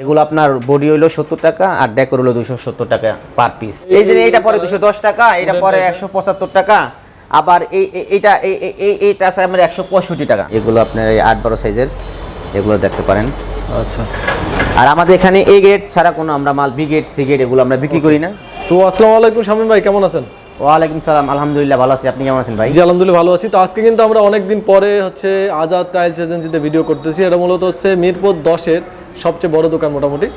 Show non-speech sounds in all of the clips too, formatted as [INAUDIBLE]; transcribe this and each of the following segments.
এগুলো আপনার বডি হইল সত্তর টাকা আর ডেকোর হলো দুশো সত্তর টাকা পার পিস এই যে এইটা পরে দুশো দশ টাকা এটা পরে একশো পঁচাত্তর টাকা আবার এই এই- এইটা এই- এই- এই- এইটা আছে আমার একশো পঁয়ষট্টি টাকা। এগুলো আপনার এই আট বারো সাইজের এগুলো দেখতে পারেন। আচ্ছা। আর আমাদের এখানে এ গেট ছাড়া কোনো আমরা মাল বি গেট সি গেট এগুলো আমরা বিক্রি করি না। তো আসসালামু আলাইকুম শামীম ভাই কেমন আছেন? ওয়ালাইকুম সালাম আলহামদুলিল্লাহ ভালো আছি। আপনি কেমন আছেন ভাই? জি আলহামদুলিল্লাহ ভালো আছি। তো আজকে কিন্তু আমরা অনেকদিন পরে হচ্ছে আজাদ টাইলস এজেন্সিতে ভিডিও করতেছি। এটা মূলত হচ্ছে মিরপুর দশের সবচেয়ে বড় দোকান মোটামুটি।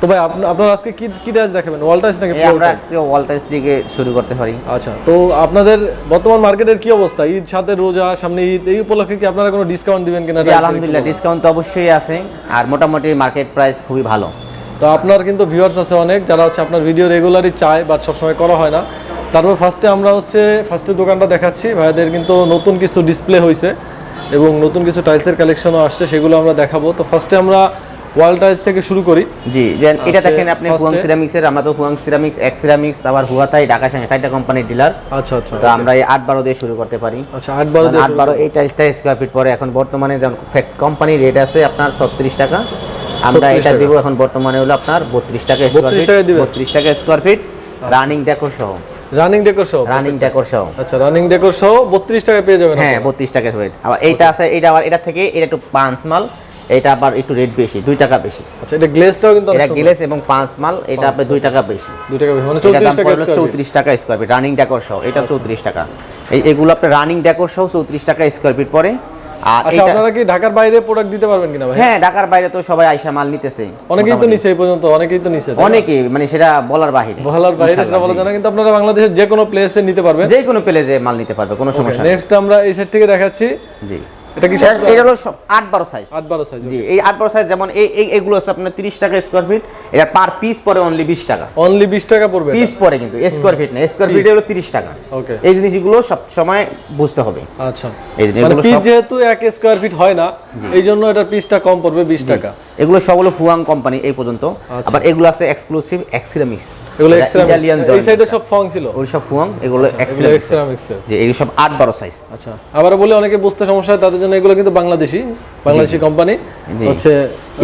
তো ভাই আপনি আপনারা আজকে কি কি টাইলস দেখাবেন? ওয়াল নাকি ফ্লোর আমরা আজকে ওয়াল দিকে শুরু করতে পারি। আচ্ছা তো আপনাদের বর্তমান মার্কেটের কি অবস্থা? ঈদ সাথে রোজা সামনে ঈদ এই উপলক্ষে কি আপনারা কোনো ডিসকাউন্ট দিবেন কিনা? আলহামদুলিল্লাহ ডিসকাউন্ট তো অবশ্যই আছে আর মোটামুটি মার্কেট প্রাইস খুবই ভালো। তো আপনার কিন্তু ভিউয়ার্স আছে অনেক যারা হচ্ছে আপনার ভিডিও রেগুলারই চায় বাট সবসময় করা হয় না। তারপর ফার্স্টে আমরা হচ্ছে ফার্স্টে দোকানটা দেখাচ্ছি। ভাইদের কিন্তু নতুন কিছু ডিসপ্লে হয়েছে এবং নতুন কিছু টাইলসের কালেকশনও আসছে সেগুলো আমরা দেখাবো। তো ফার্স্টে আমরা ওয়াল টাইলস থেকে শুরু করি। জি যে এটা দেখেন আপনি হুয়াং এ- সিরামিক্সের আমরা তো হুয়াং সিরামিক্স এক্স সিরামিক্স আবার হুয়াতাই ঢাকা সঙ্গে চারটা কোম্পানির ডিলার আচ্ছা আচ্ছা তো আমরা এই আট বারো দিয়ে শুরু করতে পারি। আচ্ছা আট বারো দিয়ে আট বারো এই টাইলসটা স্কোয়ার ফিট পরে। এখন বর্তমানে যেমন কোম্পানির রেট আছে আপনার ছত্রিশ টাকা। আমরা এটা টাকা। দিব এখন বর্তমানে হলো আপনার বত্রিশ টাকা স্কোয়ার 32 ফিট টাকায় দিবেন? বত্রিশ টাকা স্কোয়ার ফিট রানিং ডেকোর সহ। রানিং ডেকোর সহ? রানিং ডেকোর সহ। আচ্ছা রানিং ডেকোর সহ বত্রিশ টাকায় পেয়ে যাবেন হ্যাঁ আপনারা। বত্রিশ টাকা স্কোয়ার আবার এইটা আছে এটা আবার এটা থেকে এটা একটু পাঁচ মাল। এটা আবার একটু রেট বেশি দুই টাকা বেশি। আচ্ছা এটা গ্লেজটাও কিন্তু এটা। গিলেস এবং পাঁচ মাল এটা আপনার দুই টাকা বেশি। দুই টাকা বেশি, মানে চৌত্রিশ টাকা চৌত্রিশ টাকা স্কোয়ার ফিট রানিং ডেকোর সহ এটা চৌত্রিশ টাকা। এই এগুলো আপনার রানিং ডেকোর সহ চৌত্রিশ টাকা স্কোয়ার ফিট পরে আর আচ্ছা আপনারা কি ঢাকার বাইরে প্রোডাক্ট দিতে পারবেন কিনা ভাই? হ্যাঁ ঢাকার বাইরে তো সবাই আইসা মাল নিতেছে অনেকেই তো। নিছে এই পর্যন্ত অনেকেই তো নিছে অনেকে মানে সেটা বলার বাহিরে। বহালার বাইরে সেটা বলা যায় না কিন্তু আপনারা বাংলাদেশের যে কোনো প্লেসে নিতে পারবেন। যে কোনো পেলে যে মাল নিতে পারবে কোনো সমস্যা নেই। নেক্সট আমরা এই সাইড থেকে দেখাচ্ছি। জি। এটা কি এটা- এটা হলো সাইজ সাইজ জি এই আট বারো সাইজ যেমন এই এই- এইগুলো আছে আপনার তিরিশ টাকা স্কোয়ার ফিট এটা পার পিস পরে অনলি বিশ টাকা। অনলি বিশ টাকা পড়বে পিস পরে কিন্তু স্কোয়ার ফিট না স্কোয়ার ফিট হলো তিরিশ টাকা। ওকে এই জিনিসগুলো সব সময় বুঝতে হবে। আচ্ছা। এই মানে পিস যেহেতু এক স্কোয়ার ফিট হয় না এই জন্য এটার পিসটা কম পড়বে বিশ টাকা। এগুলো সব হলো ফুয়াং কোম্পানি এই পর্যন্ত। আবার এগুলো আছে এক্সক্লুসিভ এক্সিরামিক্স এগুলো ইটালিয়ান এক্সট্রা এই সাইডে সব ফং ছিল? ওই সব ফুয়াং এগুলো এগুলো এক্সিরামিক্স যে এই সব আট বারো সাইজ আচ্ছা আবার বলে অনেকে বুঝতে সমস্যা হয় তাদের জন্য এগুলো কিন্তু বাংলাদেশি বাংলাদেশি কোম্পানি হচ্ছে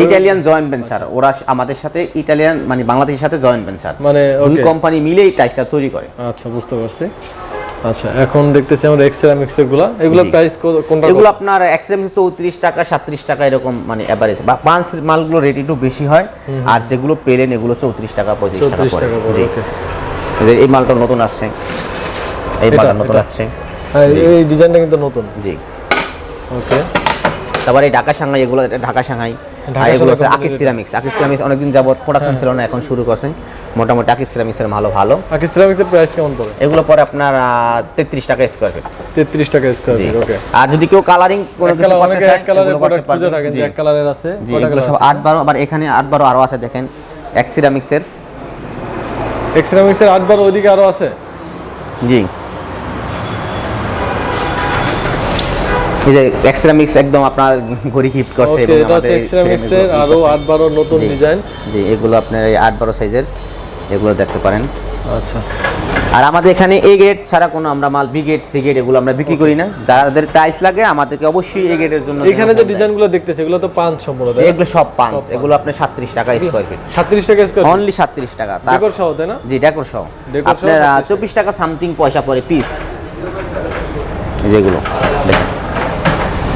ইটালিয়ান জয়েন্ট ভেঞ্চার ওরা আমাদের সাথে ইটালিয়ান মানে বাংলাদেশের সাথে জয়েন্ট ভেঞ্চার মানে দুই কোম্পানি মিলে এই টাইসটা তৈরি করে। আচ্ছা বুঝতে পারছি। আচ্ছা এখন দেখতেছি আমরা এক্সট্রা মিক্সেরগুলা। এগুলো প্রাইস কোনটা এগুলো আপনার এক্সিরামিক্স চৌত্রিশ টাকা সাত্রিশ টাকা এরকম মানে অ্যাভারেজ বা পাঁচ মালগুলো রেট একটু বেশি হয়। আর যেগুলো পেলেন এগুলো চৌত্রিশ টাকা পঁয়ত্রিশ টাকা চৌত্রিশ পড়ে টাকা জি। এই মালটা নতুন আসছে। এই মালটা নতুন আসছে। হ্যাঁ এই ডিজাইনটা কিন্তু নতুন। জি। ওকে। তারপরে ঢাকা সাংহাই এগুলো ঢাকা সাংহাই এগুলো আছে আকিস সিরামিক্স। আকিস সিরামিক্স অনেকদিন যাবত প্রোডাকশন ছিল না এখন শুরু করছে। মোটামুটি আকিস সিরামিক্সের ভালো ভালো। আর সিরামিক্সের প্রাইস কেমন পড়ে? এগুলো পরে আপনার তেত্রিশ টাকা স্কোয়ার ফিট তেত্রিশ টাকা স্কোয়ার ফিট ওকে আর যদি কেউ কালারিং কোনো কিছু করতে চায় এক কালারের প্রোডাক্ট খুঁজে থাকেন এক কালারের আছে এগুলো সব আট বারো আবার এখানে আট বারো আরও আছে দেখেন এক সিরামিক্সের। এক্স সিরামিক্সের আট বার ওইদিকে আরও আছে? জি। এই যে এক্সট্রামিক্স একদম আপনার ঘড়ি গিফট করছে এবং আমাদের এক্স সিরামিক্সের gift আরও করছে। আট বারো নতুন ডিজাইন জি এগুলো আপনার এই আট বারো সাইজের এগুলো দেখতে পারেন। আচ্ছা। আর আমাদের এখানে এ গেট ছাড়া কোনো আমরা মাল বি গেট সি গেট এগুলো আমরা বিক্রি করি না। যাদের টাইস লাগে আমাদেরকে অবশ্যই এ গেটের জন্য এখানে যে ডিজাইনগুলো দেখতেছে এগুলো তো পাঁচ সম্পূর্ণ এগুলো সব পাঁচ। এগুলো আপনার সাতত্রিশ টাকা স্কোয়ার ফিট সাতত্রিশ টাকা স্কোয়ার অনলি সাতত্রিশ টাকা। তার ডেকোর সহ তাই না? জি ডেকোর সহ। আপনার 37 চব্বিশ টাকা সামথিং পয়সা পড়ে পিস যেগুলো দেখেন।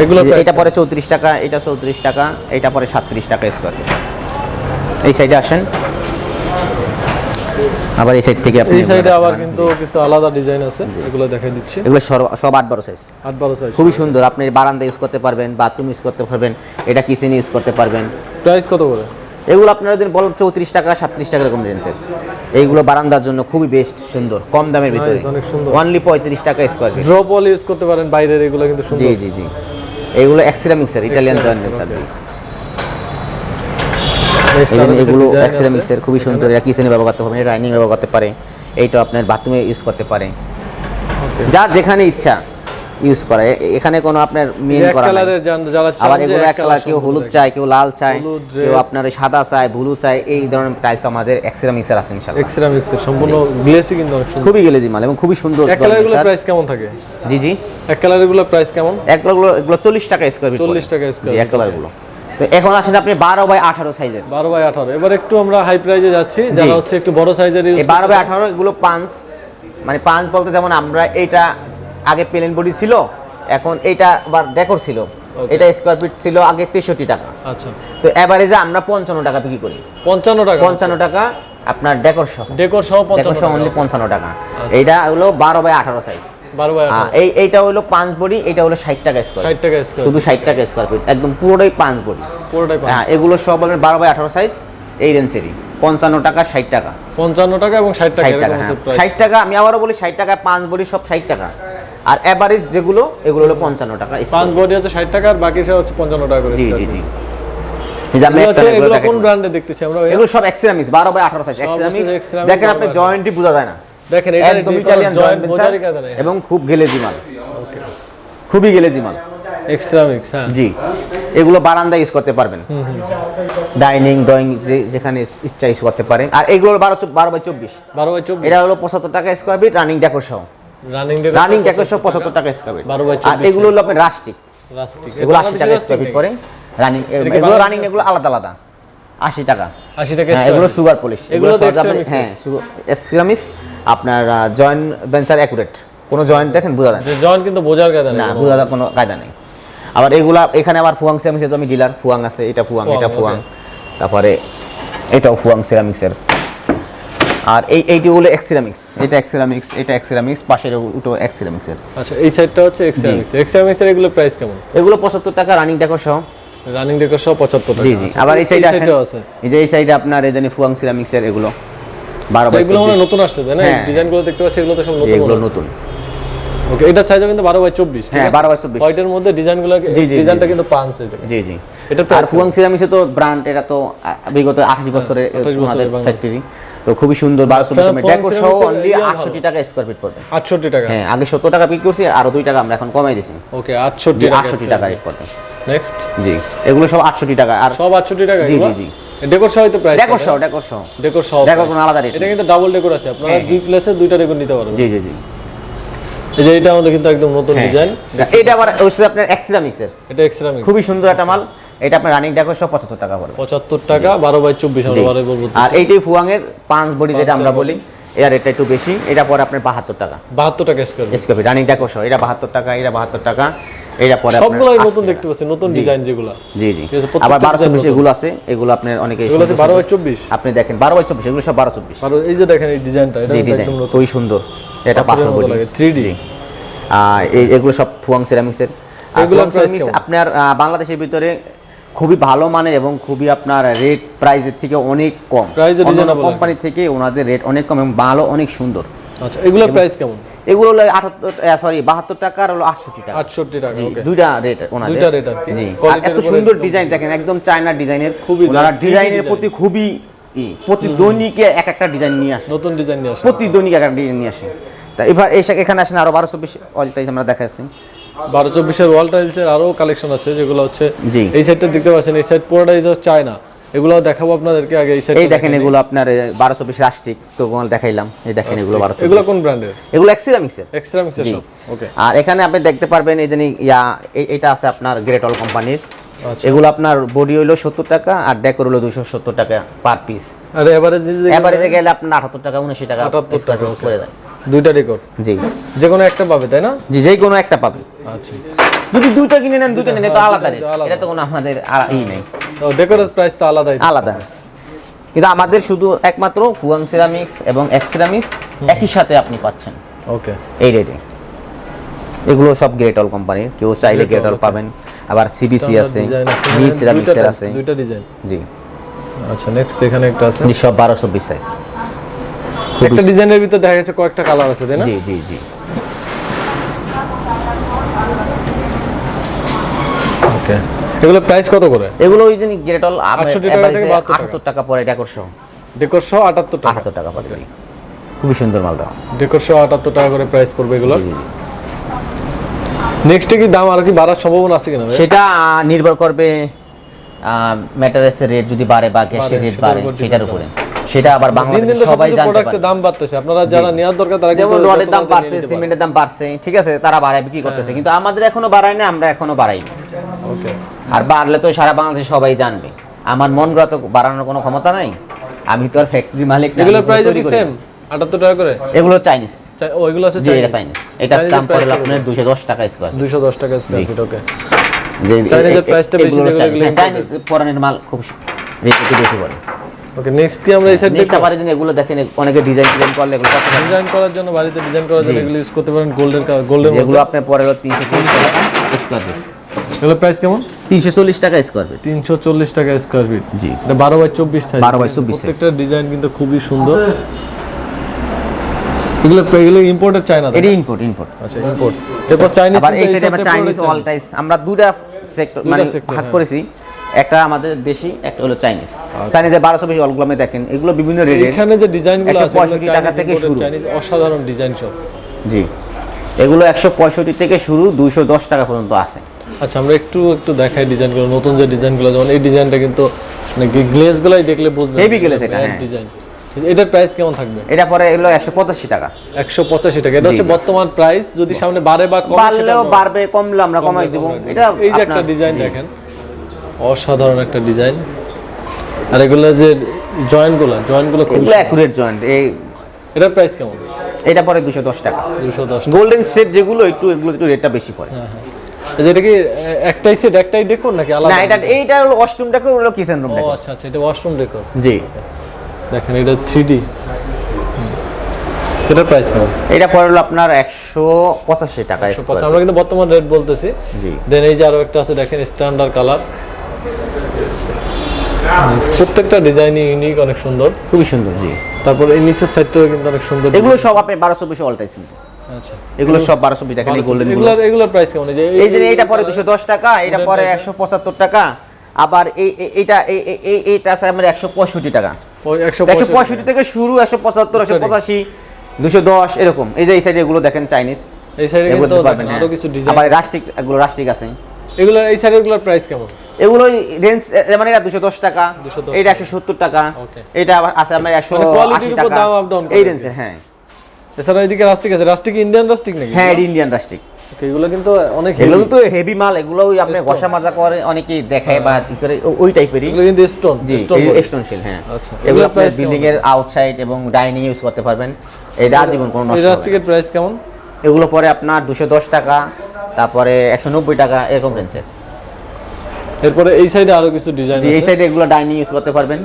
এগুলো এটা পরে চৌত্রিশ টাকা এটা চৌত্রিশ টাকা এটা পরে সাতত্রিশ টাকা স্কোয়ার ফিট এই সাইডে আসেন। আবার এই সাইড থেকে আপনি এই সাইডে আবার কিন্তু কিছু আলাদা ডিজাইন আছে এগুলো দেখাই দিচ্ছি। এগুলো সব আট বারো সাইজ আট বারো সাইজ খুবই সুন্দর আপনি বারান্দা ইউজ করতে পারবেন বাথরুম ইউজ করতে পারবেন এটা কিচেন ইউজ করতে পারবেন। প্রাইস কত করে? এগুলো আপনারা যদি বলেন চৌত্রিশ টাকা সাতত্রিশ টাকা এরকম রেঞ্জের এইগুলো বারান্দার জন্য খুবই বেস্ট সুন্দর কম দামের ভিতরে। অনলি পঁয়ত্রিশ টাকা স্কোয়ার ফিট ড্রপ ইউজ করতে পারেন বাইরের এগুলো কিন্তু জি জি জি। এইগুলো এক্সিরা মিক্সার ইটালিয়ান জয়েন্ট মিক্সার জি। এগুলো এক্সিরা মিক্সার খুবই সুন্দর এটা কিচেনে ব্যবহার করতে পারেন ডাইনিং ব্যবহার করতে পারে। এইটা আপনার বাথরুমে ইউজ করতে পারে। যার যেখানে ইচ্ছা। ইউজ করে। এখানে কোনো আপনার মেন করা। কালারের আবার এগুলো এক কালার কেউ হলুদ। চায় কেউ লাল চায় কেউ আপনার সাদা চায় ব্লু চায় এই ধরনের টাইলস আমাদের এক্সিরা মিক্সার আছে ইনশাআল্লাহ। এক্সট্রা মিক্সের সম্পূর্ণ গ্লেসি কিন্তু অনেক সুন্দর। খুবই গেলেজি মাল এবং খুবই সুন্দর এক কালারেরগুলো প্রাইস কেমন থাকে? জি জি। এক কালারেরগুলো প্রাইস কেমন? এক কালারগুলো এগুলো চল্লিশ টাকা স্কোয়ার ফিট 40 টাকা square জি এক কালারগুলো তো এখন আসেন আপনি বারো বাই আঠারো সাইজের বারো বাই আঠারো। এবার একটু আমরা হাই প্রাইজে যাচ্ছি যারা হচ্ছে একটু বড় সাইজের বারো বাই আঠারো এগুলো পাঁচ মানে পাঁচ বলতে যেমন আমরা এইটা আগে প্লেন বডি ছিল এখন এইটা আবার ডেকর ছিল। এটা স্কোয়ার ফিট ছিল আগে তেষট্টি টাকা। আচ্ছা। তো এভারেজে আমরা পঞ্চান্ন টাকা বিক্রি করি। পঞ্চান্ন টাকা। পঞ্চান্ন টাকা আপনার ডেকর সহ। ডেকোর সহ ডেকর সহ টাকা অনলি পঞ্চান্ন টাকা। এইটা হলো বারো বাই আঠারো সাইজ এই এইটা হলো পাঁচ বডি এটা হলো ষাট টাকা স্কোয়ার ষাট টাকা স্কোয়ার শুধু ষাট টাকা স্কোয়ার ফিট একদম পুরোটাই পাঁচ বডি পুরোটাই। হ্যাঁ এগুলো সব বলবেন বারো বাই আঠারো সাইজ এই রেঞ্জেরই পঞ্চান্ন টাকা ষাট টাকা। পঞ্চান্ন টাকা এবং ষাট টাকা ষাট টাকা হ্যাঁ। ষাট টাকা আমি আবারও বলি ষাট টাকা পাঁচ বডি সব ষাট টাকা। আর অ্যাভারেজ যেগুলো এগুলো হলো পঞ্চান্ন টাকা পাঁচ বডি আছে ষাট টাকা আর বাকি সব হচ্ছে পঞ্চান্ন টাকা করে জি জি জি। কোন ব্র্যান্ডে দেখতেছি আমরা? এগুলো সব এক্সিরামিক্স বারো বাই আঠারো সাইজ এক্সিরামিক্স দেখেন আপনি জয়েন্টই বোঝা যায় না। দেখেন এটা একদম ইটালিয়ান জয়েন্ট এবং খুব গেলেজি মাল। খুবই গেলেজি মাল। এক্সট্রামিক্স হ্যাঁ। জি। এগুলো বারান্দা ইউজ করতে পারবেন। ডাইনিং ড্রয়িং যেখানে ইচ্ছা ইউজ করতে পারেন। আর এগুলো বারো বারো বাই চব্বিশ। বারো বাই চব্বিশ। এটা হলো পঁচাত্তর টাকা স্কোয়ার ফিট রানিং ডেকোর সহ। রানিং ডেকোর পঁচাত্তর টাকা স্কোয়ার ফিট 12 আর এগুলো হলো আপনার রাস্টিক এগুলো আশি টাকা স্কোয়ার ফিট পড়ে রানিং এগুলো রানিং এগুলো আলাদা আলাদা। আশি টাকা। আশি টাকা হ্যাঁ এগুলো সুগার পলিশ এগুলো হ্যাঁ সিরামিস আপনার জয়েন্ট বেঞ্চার অ্যাকুরেট কোনো জয়েন্ট দেখেন? বোঝা যায় জয়েন্ট কিন্তু বোঝার কায়দা না বোঝা যায় কোনো কায়দা নেই। আবার এগুলা এখানে আবার ফুয়াং সিরামিক্স আমি ডিলার ফুয়াং আছে এটা ফুয়াং, এটা ফুয়াং। তারপরে এটাও ফুয়াং সিরামিক্সের। আর এই এইটি হলো এক্সিরামিক্স এটা এক্সিরামিক্স এটা এক্সিরামিক্স পাশের উটো এক্সিরামিক্সের আচ্ছা এই সাইডটা হচ্ছে এক্সট্রামিক্স এক্সট্রামিক্স এর এগুলো প্রাইস কেমন? এগুলো পঁচাত্তর টাকা রানিং ডেকর সহ। রানিং ডেকোর সহ পঁচাত্তর টাকা। জি জি। আচ্ছা, আবার এই সাইডে আছে। এই যে এই সাইডে আপনার এই জানি ফুয়াং সিরামিক্সের এগুলো বারো বাই এগুলো মানে চব্বিশ। নতুন আসছে তাই না? হ্যাঁ। ডিজাইনগুলো দেখতে পাচ্ছি এগুলো তো সব নতুন এগুলো নতুন। ওকে এটা সাইজও কিন্তু বারো বাই চব্বিশ ঠিক হ্যাঁ আছে? বারো বাই চব্বিশ। হোয়াইটের মধ্যে ডিজাইনগুলো জি, জি, জি, ডিজাইনটা কিন্তু পাঁচ হয়েছে জি জি। এটার আর ফুয়াং সিরামিসে তো ব্র্যান্ড এটা তো বিগত আঠাশি বছরের 28 বছরের ওনাদের বাংলা। ফ্যাক্টরি তো খুবই সুন্দর বারো চব্বিশ ফুয়াং সহ অনলি আটষট্টি টাকা স্কোয়ার ফিট পড়বে। আটষট্টি টাকা? হ্যাঁ আগে সত্তর টাকা বিক্রি করছি আরও দুই টাকা আমরা এখন কমাই দিছি। ওকে আটষট্টি আটষট্টি টাকা রেট পড়বে। নেক্সট জি এগুলো সব আটষট্টি টাকা আর সব আটষট্টি টাকা জি, জি, জি। ডেকোর সহ তো প্রাইস ডেকোর সহ ডেকোর সহ। ডেকোর সহ ডেকোর কোনো আলাদা রেট এটা কিন্তু ডাবল ডেকোর আছে আপনারা হ্যাঁ, দুই প্লেসে দুইটা ডেকোর নিতে পারবেন। জি জি জি। এই যে এটা আমাদের কিন্তু একদম নতুন হ্যাঁ। ডিজাইন এটা আবার হচ্ছে আপনার এক্সিরামিক্সের এটা এক্সট্রামিক্স খুবই সুন্দর একটা মাল। এটা আপনার রানিং সহ পঁচাত্তর টাকা পড়বে। পঁচাত্তর টাকা বারো বাই চব্বিশ আর এইটাই ফুয়াং এর পাঁচ বডি যেটা আমরা বলি এর রেটটা একটু বেশি এটা পরে আপনার বাহাত্তর টাকা। বাহাত্তর টাকা স্কোয়ার এসকেপি রানিং সহ এটা বাহাত্তর টাকা এটা বাহাত্তর টাকা এটা পরে আপনার সবগুলোই নতুন দেখতে পাচ্ছি নতুন ডিজাইন যেগুলো। জি জি। ঠিক আছে, প্রত্যেকটা আবার বারো design চব্বিশ নতুন। এগুলো আছে এগুলো আপনার অনেকে এগুলো আছে সুন্দর বারো বাই সুন্দর। চব্বিশ। আপনি দেখেন এগুলো সব এই যে দেখেন এই ডিজাইনটা এটা ডিজাইন একদম নতুন। খুবই সুন্দর। এটা পাথরের পাথর বডি 3D জি। আর এগুলো সব ফুয়াং সিরামিক্সের? আপনার বাংলাদেশের ভিতরে খুবই ভালো মানের এবং খুবই আপনার রেট প্রাইসের থেকে অনেক কম। অন্যান্য কোম্পানি থেকে ওনাদের রেট অনেক কম এবং ভালো অনেক সুন্দর। আচ্ছা এগুলোর প্রাইস কেমন? এগুলো হলো আটাত্তর সরি বাহাত্তর টাকা আর হলো আটষট্টি টাকা। আটষট্টি টাকা দুইটা রেট ওনাদের। দুইটা কি। জি এত সুন্দর ডিজাইন দেখেন একদম চায়নার ডিজাইনের খুবই ওনারা ডিজাইনের প্রতি খুবই প্রতি দৈনিকে এক একটা ডিজাইন নিয়ে আসে। নতুন ডিজাইন নিয়ে আসে। প্রতি দৈনিক এক একটা ডিজাইন নিয়ে আসে। তা এবার এখানে আসেন আরও বারো চব্বিশ অয়েল টাইজ আমরা দেখাচ্ছি। বারো চব্বিশের ওয়াল টাইলসের আরও কালেকশন আছে যেগুলো হচ্ছে। এই সাইডটা দেখতে পাচ্ছেন এই সাইড পুরোটাই হচ্ছে চায়না এগুলো দেখাবো আপনাদেরকে আগে এই সাইড এই দেখেন এগুলো আপনার বারো চব্বিশ রাষ্ট্রিক তো দেখাইলাম। এই দেখেন এগুলো বারো এগুলো কোন ব্র্যান্ডের এগুলো এক্সিরামিক্সের এক্সট্রা মিক্সের জি। সব ওকে আর এখানে আপনি দেখতে পারবেন এই জানি ইয়া এটা আছে আপনার গ্রেট অল কোম্পানির আচ্ছা। এগুলো আপনার বডি হইল সত্তর টাকা আর ডেকোর হলো সত্তর টাকা পার পিস আর এভারেজ এবারে গেলে আপনার আঠাত্তর টাকা উনআশি টাকা 78 যায় দুইটা রেকর্ড জি। যে কোনো একটা পাবে তাই না? জি যেই কোনো একটা পাবে। আচ্ছা। যদি দুইটা কিনে নেন দুইটা নেন এটা আলাদা এটা তো কোনো আমাদের ই নেই। তো ডেকোরের প্রাইস তো আলাদাই। আলাদা। কিন্তু আমাদের শুধু একমাত্র ফুয়াং সিরামিক্স এবং এক্স সিরামিক্স একই সাথে আপনি পাচ্ছেন। ওকে। এই রেটে এগুলো সব গ্রেট অল কোম্পানির কেউ চাইলে গ্রেট অল পাবেন। আবার সিবিসি আছে মি সিরামিক্সের আছে। দুইটা ডিজাইন জি। আচ্ছা নেক্সট এখানে একটা আছে। সব বারোশো বিশ সাইজ একটা ডিজাইনের ভিতরে দেখা যাচ্ছে কয়েকটা কালার আছে তাই না? জি জি জি। ওকে এগুলো প্রাইস কত করে? এগুলো ওই জন্য গ্রেট অল 68 টাকা থেকে 72 টাকা। পরে ডেকোর সহ ডেকোর সহ আটাত্তর টাকা। আটাত্তর টাকা পরে জি। খুবই সুন্দর মাল দাও ডেকোর সহ আটাত্তর টাকা করে প্রাইস পড়বে এগুলো। নেক্সটে কি দাম আর কি বাড়ার সম্ভাবনা আছে কিনা সেটা নির্ভর করবে ম্যাটারেসের রেট যদি বাড়ে বা গ্যাসের রেট বাড়ে সেটার উপরে। সেটা আবার বাংলাদেশে সবাই জানতে প্রোডাক্টের পারে। দাম বাড়তেছে। আপনারা যারা নেওয়ার দরকার তারা যেমন রডের দাম বাড়ছে। সিমেন্টের দাম বাড়ছে ঠিক আছে? তারা বাড়ায় বিক্রি করতেছে। কিন্তু আমাদের এখনও বাড়ায় না আমরা এখনও বাড়াই ওকে। আর বাড়লে তো সারা বাংলাদেশে সবাই জানবে। আমার মন গড়া বাড়ানোর কোনো ক্ষমতা নাই। আমি তো আর ফ্যাক্টরি মালিক না, এগুলোর প্রাইস করি সেম না। আটাত্তর টাকা করে? এগুলো চাইনিজ চাই- ও এগুলো আছে এটা চাইনিজ এটার দাম পড়ল আপনার দুশো দশ টাকা স্কোয়ার দুইশো দশ টাকা স্কোয়ার ফিট ওকে। যে চাইনিজের price-টা বেশি, চাইনিজ পরানের মাল খুব রেট বেশি পড়ে। ওকে নেক্সট কি আমরা এই সাইড নেক্সট আবার যদি এগুলো দেখেন অনেকে ডিজাইন ডিজাইন করলে এগুলো ডিজাইন করার জন্য বাড়িতে ডিজাইন করার জন্য এগুলো ইউজ করতে পারেন গোল্ডের গোল্ডের যেগুলো আপনার পরে হলো তিনশো চল্লিশ টাকা স্কোয়ার ফিট এগুলো প্রাইস কেমন? তিনশো চল্লিশ টাকা স্কোয়ার ফিট তিনশো চল্লিশ টাকা স্কোয়ার ফিট জি। এটা বারো বাই চব্বিশ সাইজ 12 by 24 প্রত্যেকটা ডিজাইন কিন্তু খুবই সুন্দর। এগুলো এগুলো ইম্পোর্টেড চায়না এটি ইনপুট ইনপুট আচ্ছা ইম্পোর্ট এরপর চাইনিজ আবার এই সাইডে চাইনিজ অল টাইস আমরা দুটা সেক্টর মানে ভাগ হ্যাঁ। করেছি। একটা আমাদের দেশি একটা হলো চাইনিজ চাইনিজের বারোশো বেশি অলগুলো দেখেন। এগুলো বিভিন্ন এখানে যে ডিজাইনগুলো আছে 165 টাকা থেকে শুরু। অসাধারণ ডিজাইন সব জি। এগুলো একশো পঁয়ষট্টি থেকে শুরু দুইশো দশ টাকা পর্যন্ত আছে। আচ্ছা আমরা একটু একটু দেখাই ডিজাইনগুলো নতুন যে ডিজাইনগুলো যেমন এই ডিজাইনটা কিন্তু মানে গ্লেজগুলাই দেখলে বুঝবেন Heavy glaze এটা, হ্যাঁ। ডিজাইন এটার প্রাইস কেমন থাকবে? এটা পরে এগুলো একশো পঁচাশি টাকা। একশো পঁচাশি টাকা। এটা হচ্ছে বর্তমান প্রাইস যদি সামনে বাড়ে বা কমে বাড়লেও বাড়বে কমলে আমরা কমাই দেবো। এটা এই যে একটা ডিজাইন দেখেন। অসাধারণ একটা ডিজাইন। আর এগুলো যে জয়েন্টগুলো জয়েন্টগুলো খুব অ্যাকুরেট জয়েন্ট এই এটার প্রাইস কেমন? এটা পরে দুশো দশ টাকা। দুশো দশ গোল্ডেন সেট যেগুলো একটু এগুলো একটু রেটটা বেশি পড়ে। এটা কি একটাই সেট একটাই ডেকোর নাকি আলাদা? না এটা এইটা হলো ওয়াশরুম ডেকোর হলো কিচেন রুম ও ডেকোর আচ্ছা আচ্ছা এটা ওয়াশরুম ডেকোর জি। দেখেন এটা থ্রি ডি এটার প্রাইস কেমন? এটা পরে হলো আপনার একশো পঁচাশি টাকা আমরা কিন্তু বর্তমান রেট বলতেছি। জি। দেন এই যে আরও একটা আছে দেখেন স্ট্যান্ডার্ড কালার প্রত্যেকটা ডিজাইনই ইউনিক অনেক সুন্দর। খুবই সুন্দর জি। তারপর এই নিচের সাইডটাও কিন্তু অনেক সুন্দর এগুলো সব আপনি বারোশো বিশ অলটাইস আচ্ছা। এগুলো সব বারোশো বিশ দেখেন গোল্ডেন এগুলার এগুলার প্রাইস কেমন? এই যে এই যে এইটা পরে দুশো দশ টাকা এটা পরে একশো পঁচাত্তর টাকা আবার এই এই- এইটা এই- এই- এই- এইটা আছে আমার একশো পঁয়ষট্টি টাকা। একশো একশো পঁয়ষট্টি থেকে শুরু একশো পঁচাত্তর একশো পঁচাশি দুশো দশ এরকম। এই যে এই সাইডে এগুলো দেখেন চাইনিজ এই সাইডে আবার এগুলো রাস্টিক আছে। এগুলো এই সাইডে এগুলোর প্রাইস কেমন? এগুলো রেঞ্জ যেমন এটা দুশো দশ টাকা এটা একশো সত্তর টাকা এটা আছে আমার একশো মানে আশি টাকা। এই রেঞ্জের হ্যাঁ। এছাড়া এদিকে রাস্টিক আছে। রাস্টিক ইন্ডিয়ান রাস্টিক নাকি? হ্যাঁ এটা ইন্ডিয়ান রাস্টিক এগুলো কিন্তু অনেক এগুলো হেভি মাল এগুলো আপনি ঘষা মাজা করে অনেকেই দেখায় বা ই করে ওই টাইপেরই এগুলো কিন্তু স্টোন স্টোন শিল হ্যাঁ। আচ্ছা। এগুলো price বিল্ডিং এর আউটসাইড এবং ডাইনিং ইউজ করতে পারবেন। এটা আজীবন কোনো নষ্ট হবে না। রাস্টিকের প্রাইস কেমন? এগুলো পরে আপনার দুশো দশ টাকা তারপরে একশো নব্বই টাকা এরকম রেঞ্জের এরপরে এই সাইডে আরও কিছু ডিজাইন এই সাইডে এগুলো ডাইনিং ইউজ করতে পারবেন।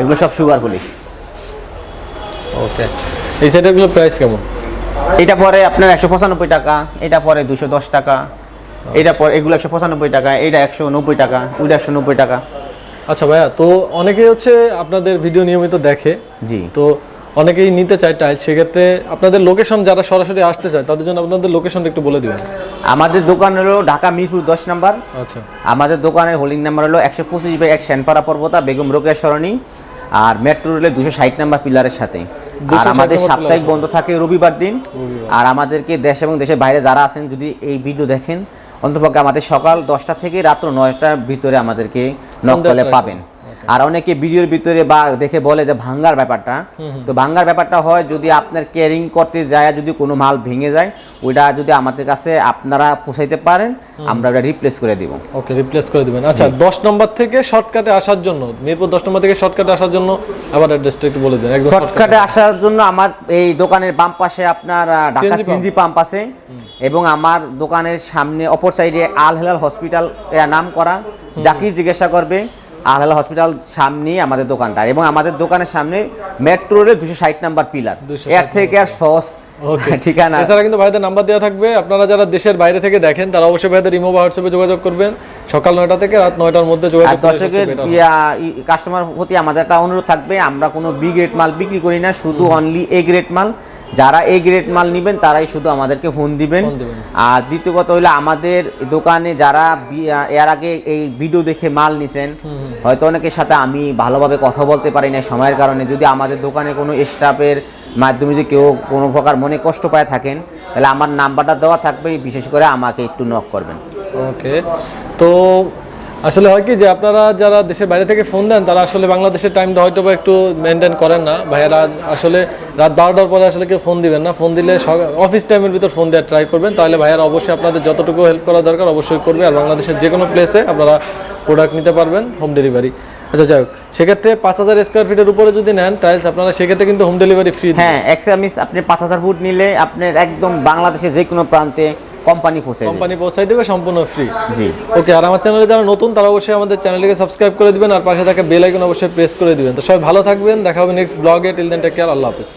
এগুলো সব সুগার পুলিশ ওকে এই সাইডে এগুলো প্রাইস কেমন? এটা পরে আপনার একশো পঁচানব্বই টাকা এটা পরে দুশো দশ টাকা এটা পরে এগুলো একশো পঁচানব্বই টাকা এটা একশো নব্বই টাকা ওইটা একশো নব্বই টাকা। আচ্ছা ভাইয়া তো অনেকে হচ্ছে আপনাদের ভিডিও নিয়মিত দেখে। জি। তো অনেকেই নিতে চায় টাইলস সেক্ষেত্রে আপনাদের লোকেশন যারা সরাসরি আসতে চায় তাদের জন্য আপনাদের লোকেশনটা একটু বলে দিবেন। আমাদের দোকান হলো ঢাকা মিরপুর দশ নাম্বার। আচ্ছা। আমাদের দোকানের হোল্ডিং নাম্বার হলো একশো পঁচিশ বাই এক শ্যানপাড়া পর্বতা বেগম রোকেয়া সরণি আর মেট্রো রেলের দুশো ষাট নাম্বার পিলারের সাথে। আর আমাদের সাপ্তাহিক বন্ধ থাকে রবিবার দিন। আর আমাদেরকে দেশ এবং দেশের বাইরে যারা আছেন যদি এই ভিডিও দেখেন অন্তপক্ষে আমাদের সকাল দশটা থেকে রাত্র নয়টার ভিতরে আমাদেরকে নক করলে try পাবেন। আর অনেকে ভিডিওর ভিতরে বা দেখে বলে যে ভাঙ্গার ব্যাপারটা। তো ভাঙ্গার ব্যাপারটা হয় যদি আপনার কেয়ারিং করতে যায় যদি কোনো মাল ভেঙে যায় ওইটা যদি আমাদের কাছে আপনারা পৌঁছাইতে পারেন আমরা ওটা রিপ্লেস করে দিব। ওকে রিপ্লেস করে দিবেন। আচ্ছা দশ নম্বর থেকে শর্টকাটে আসার জন্য মিরপুর দশ নম্বর থেকে শর্টকাটে আসার জন্য আবার অ্যাড্রেসটা একটু বলে দেন একদম শর্টকাটে আসার জন্য আমার এই দোকানের বাম পাশে আপনার ঢাকা সিএনজি পাম্প আছে। এবং আমার দোকানের সামনে অপর সাইডে আল হেলাল হসপিটাল এর নাম করা। যাকেই জিজ্ঞাসা করবে আল হেলাল হসপিটাল সামনেই আমাদের দোকানটা। এবং আমাদের দোকানের সামনে মেট্রো রেল দুশো ষাট নাম্বার পিলার এর থেকে আর সহজ ওকে [LAUGHS] ঠিকানা। এছাড়া কিন্তু ভাইদের নাম্বার দেওয়া থাকবে। আপনারা যারা দেশের বাইরে থেকে দেখেন তারা অবশ্যই ভাইদের ইমো বা হোয়াটসঅ্যাপে যোগাযোগ করবেন। সকাল নয়টা থেকে রাত নয়টার মধ্যে যোগাযোগ দর্শকের। কাস্টমার প্রতি আমাদের একটা অনুরোধ থাকবে আমরা কোনো বি গ্রেড মাল বিক্রি করি না শুধু অনলি এ গ্রেড মাল। যারা এ গ্রেড মাল নেবেন তারাই শুধু আমাদেরকে ফোন দিবেন। আর দ্বিতীয় কথা হলো আমাদের দোকানে যারা এর আগে এই ভিডিও দেখে মাল নিছেন হয়তো অনেকের সাথে আমি ভালোভাবে কথা বলতে পারি না সময়ের কারণে। যদি আমাদের দোকানে কোনো স্টাফের মাধ্যমে যদি কেউ কোনো প্রকার মনে কষ্ট পায় থাকেন তাহলে আমার নাম্বারটা দেওয়া থাকবে বিশেষ করে আমাকে একটু নক করবেন। ওকে তো আসলে হয় কি যে আপনারা যারা দেশের বাইরে থেকে ফোন দেন, তারা আসলে বাংলাদেশের টাইমটা হয়তো বা একটু মেনটেন করেন না। ভাইয়ারা আসলে রাত বারোটার পরে আসলে কেউ ফোন দিবেন না। ফোন দিলে অফিস টাইমের ভিতর ফোন দেওয়ার ট্রাই করবেন। তাহলে ভাইয়ারা অবশ্যই আপনাদের যতটুকু হেল্প করা দরকার অবশ্যই করবে। আর বাংলাদেশের যে কোনো প্লেসে আপনারা প্রোডাক্ট নিতে পারবেন হোম ডেলিভারি আচ্ছা যাই হোক। সেক্ষেত্রে পাঁচ হাজার স্কোয়ার ফিটের উপরে যদি নেন টাইলস আপনারা সেক্ষেত্রে কিন্তু হোম ডেলিভারি ফ্রি হ্যাঁ এক্সামিস আপনি পাঁচ হাজার ফুট নিলে আপনার একদম বাংলাদেশে যে কোনো প্রান্তে কোম্পানি পৌঁছে দেবে। কোম্পানি পৌঁছাই দেবে সম্পূর্ণ ফ্রি জি। ওকে আর আমার চ্যানেলে যারা নতুন তারা অবশ্যই আমাদের চ্যানেলটিকে সাবস্ক্রাইব করে দিবেন আর পাশে থাকা বেল আইকন অবশ্যই প্রেস করে দিবেন। তো সবাই ভালো থাকবেন দেখা হবে নেক্সট ব্লগে টিল দেন টেক কেয়ার আল্লাহ হাফিজ।